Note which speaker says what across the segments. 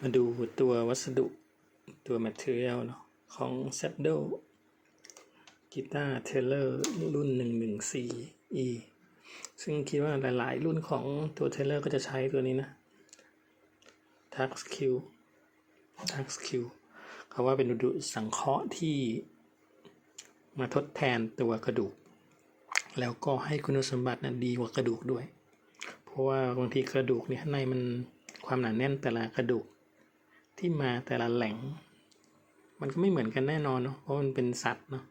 Speaker 1: มาดูตัววัสดุตัว material เนาะของ s a d d l e กีตาร์เทเลอร์รุ่น 114e ซึ่งคิดว่าหลาย ๆ รุ่นของตัวเทเลอร์ก็จะใช้ตัวนี้นะ Tax Q Tax Q เขาว่าเป็นวัสดุสังเคราะห์ที่มาทดแทนตัวกระดูก แล้วก็ให้คุณสมบัตินะดีกว่ากระดูกด้วย เพราะว่าบางทีกระดูกเนี่ยข้างในมันความหนาแน่นแต่ละกระดูก ที่มาแต่ละแหล่ง มันก็ไม่เหมือนกันแน่นอนเนาะเพราะมันเป็นสัตว์เนาะ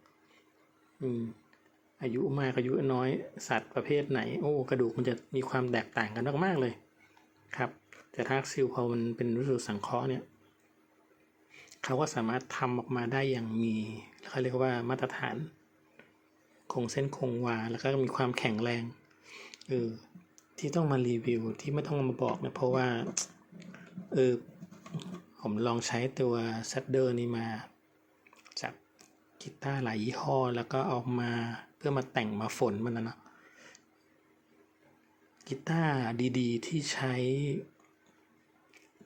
Speaker 1: อืมอายุมากอายุน้อยสัตว์ประเภทไหน โอ้กระดูกมันจะมีความแตกต่างกันมากๆเลยครับ แต่ทากซิลพอมันเป็นวัสดุสังเคราะห์เนี่ยเขาก็สามารถทำออกมาได้อย่างมีเขาเรียกว่ามาตรฐานคงเส้นคงวาแล้วก็มีความแข็งแรงเออที่ต้องมารีวิวที่ไม่ต้องมาบอกเนี่ยเพราะว่าเออ ผมลองใช้ตัวซัดเดอร์นี้มาจากกีตาร์หลายยี่ห้อ แล้วก็เอามาเพื่อมาแต่งมาฝนมันนะเนาะกีตาร์ดีๆ ที่ใช้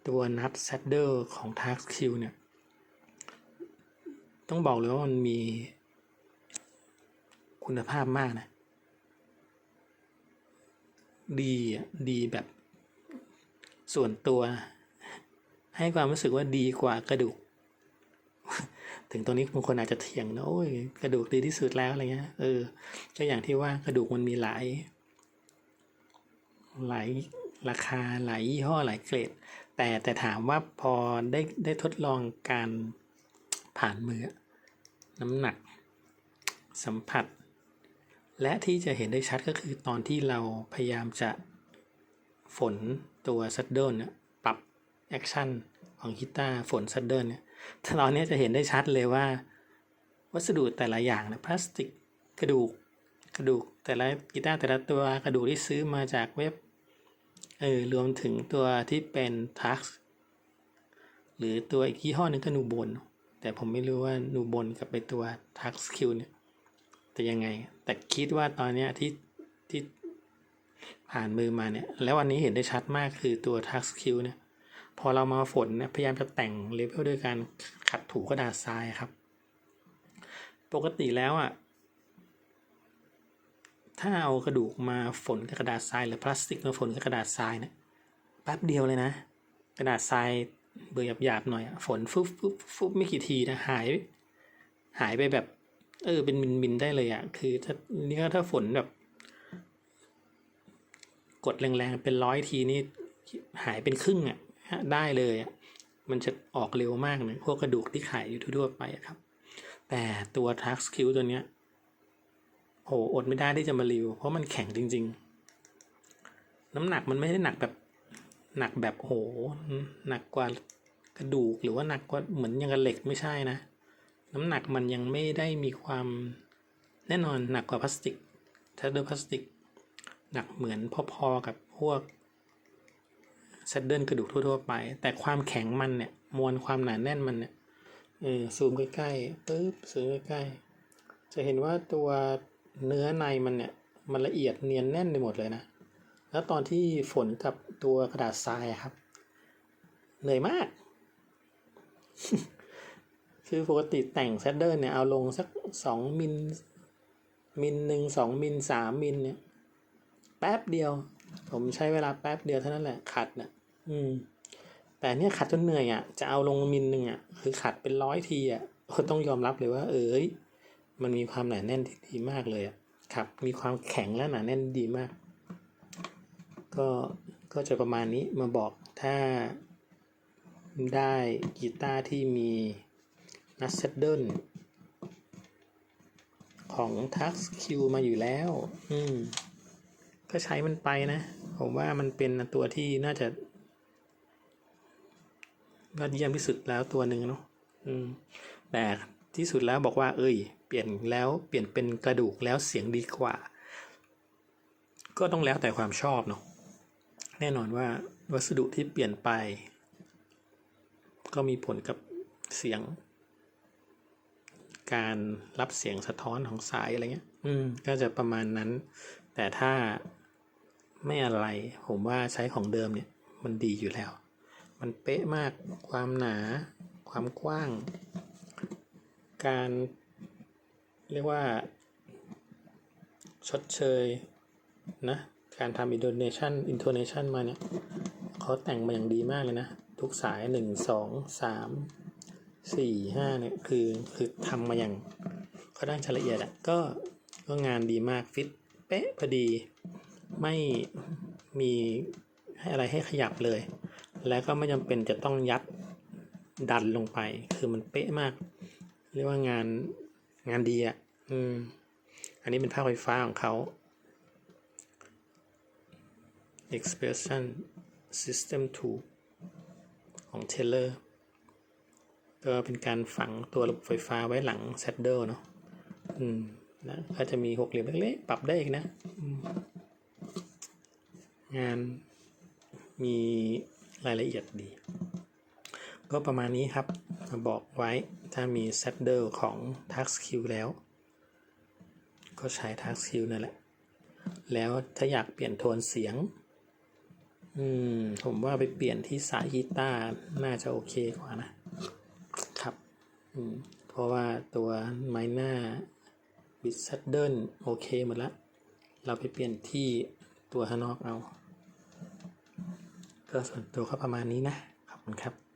Speaker 1: ตัวนัทซัดเดอร์ของ t a x Q เนี่ย ต้องบอกเลยว่ามันมีคุณภาพมากนะ ดีอะ ดีแบบส่วนตัว ให้ความรู้สึกว่าดีกว่ากระดูก ถึงตรงนี้บางคนอาจจะเถียงนะโอ้ยกระดูกดีที่สุดแล้วอะไรเงี้ยเออก็อย่างที่ว่ากระดูกมันมีหลาย หลายราคาหลายยี่ห้อหลายเกรด แต่แต่ถามว่าพอได้ได้ทดลองการผ่านมือ น้ำหนัก สัมผัส และที่จะเห็นได้ชัดก็คือตอนที่เราพยายามจะฝนตัวซัดเดิลเนี่ย แอคชั่นของกีตาร์ฝนซัดเดิลเนี่ยตอนนี้จะเห็นได้ชัดเลยว่า วัสดุแต่ละอย่างนะพลาสติกกระดูกกระดูกแต่ละกีตาร์แต่ละตัวกระดูกที่ซื้อมาจากเว็บเออรวมถึงตัวที่เป็นทักหรือตัวอีกยี่ห้อหนึงก็นูบน แต่ผมไม่รู้ว่านูบนกับไปตัวทักสคิวเนี่ยแต่ยังไง แต่คิดว่าตอนเนี้ยที่ที่ผ่านมือมาเนี่ย แล้ววันนี้เห็นได้ชัดมากคือตัวทักสคิวเนี่ย พอเรามาฝนเนี่ยพยายามจะแต่งเลเวลด้วยการขัดถูกระดาษทรายครับ ปกติแล้วอะถ้าเอากระดูกมาฝนกับกระดาษทรายหรือพลาสติกมาฝนกับกระดาษทรายเนี่ยแป๊บเดียวเลยนะ กระดาษทรายเบอร์หยาบๆหน่อยอะฝนฟุบฟุบฟุบไม่กี่ทีนะหาย หายไปแบบ เออเป็นมินๆได้เลยอะคือถ้านี่ก็ถ้าฝนแบบ กดแรงๆเป็นร้อยทีนี่หายเป็นครึ่งอะ ได้เลยมันจะออกเร็วมากเลยพวกกระดูกที่ขายอยู่ทั่วไปครับ แต่ตัวทักสคิวตัวเนี้ยโหอดไม่ได้ที่จะมารีวิวเพราะมันแข็งจริง ๆ น้ำหนักมันไม่ได้หนักแบบหนักแบบโหหนักกว่ากระดูกหรือว่าหนักกว่าเหมือนยังกับเหล็กไม่ใช่นะ น้ำหนักมันยังไม่ได้มีความแน่นอนหนักกว่าพลาสติกถ้าด้วยพลาสติก หนักเหมือนพอๆกับพวก เซดเดิลกระดูกทั่วๆไป แต่ความแข็งมันเนี่ยมวลความหนาแน่นมันเนี่ยเออซูมใกล้ๆปึ๊บซูมใกล้ๆจะเห็นว่าตัวเนื้อในมันเนี่ยมันละเอียดเนียนแน่นไปหมดเลยนะ แล้วตอนที่ฝนกับตัวกระดาษทรายครับ เหนื่อยมาก คือปกติแต่งเซดเดอร์เนี่ยเอาลงสักสองมิลมิลหนึ่งสองมิลสามมิลเนี่ยแป๊บเดียว ผมใช้เวลาแป๊บเดียวเท่านั้นแหละขัดนะ อืม แต่เนี่ยขัดจนเหนื่อยอะ จะเอาลงมิลหนึ่งอะ คือขัดเป็นร้อยทีอะก็ต้องยอมรับเลยว่า เอ้ย มันมีความหนาแน่นที่ดีมากเลยอะ ครับ มีความแข็งและหนาแน่นดีมาก ก็ ก็จะประมาณนี้มาบอกถ้าได้กีตาร์ที่มีนัสเซดเดิลของ Tux Q มาอยู่แล้ว อืม ก็ใช้มันไปนะ ผมว่ามันเป็นตัวที่น่าจะ ยอดเยี่ยมที่สุดแล้วตัวหนึ่งเนาะแต่ที่สุดแล้วบอกว่า เอ้ย เปลี่ยนแล้วเปลี่ยนเป็นกระดูกแล้วเสียงดีกว่า ก็ต้องแล้วแต่ความชอบเนาะแน่นอนว่าวัสดุที่เปลี่ยนไป ก็มีผลกับเสียง การรับเสียงสะท้อนของสายอะไรเงี้ย อืม ก็จะประมาณนั้น แต่ถ้าไม่อะไร ผมว่าใช้ของเดิมเนี่ย มันดีอยู่แล้ว มันเป๊ะมากความหนา ความกว้าง การ เรียกว่า ชดเชย นะ การทำ intonation intonation มาเนี่ยเขาแต่งมาอย่างดีมากเลยนะ ทุกสายหนึ่งสองสามสี่ห้าเนี่ยคือคือทำมาอย่างค่อนข้างจะละเอียดอะก็ก็งานดีมากฟิตเป๊ะพอดี ไม่มีให้อะไรให้ขยับเลย แล้วก็ไม่จำเป็นจะต้องยัดดันลงไป คือมันเป๊ะมาก เรียกว่างานงานดีอะ่ะอืมอันนี้เป็นภาคไฟฟ้าของเขา Expression System 2 ของ Taylor ก็เป็นการฝังตัวระบบไฟฟ้าไว้หลัง Saddle เนาะอืมนะก็จะมีหกเหลี่ยมเล็กๆปรับได้อีกนะ งานมี รายละเอียดดี ก็ประมาณนี้ครับบอกไว้ถ้ามี Saddle ของ TaskQ แล้ว ก็ใช้ TaskQ นั่นแหละ แล้วถ้าอยากเปลี่ยนโทนเสียง อืม ผมว่าไปเปลี่ยนที่สายกีตาร์น่าจะโอเคกว่านะ ครับ อืม เพราะว่าตัวไมหน้าบิดซัดเดิลโอเคหมดแล้วเราไปเปลี่ยนที่ตัวข้างนอกเอา ก็ส่วนตัวก็ประมาณนี้นะ ขอบคุณครับ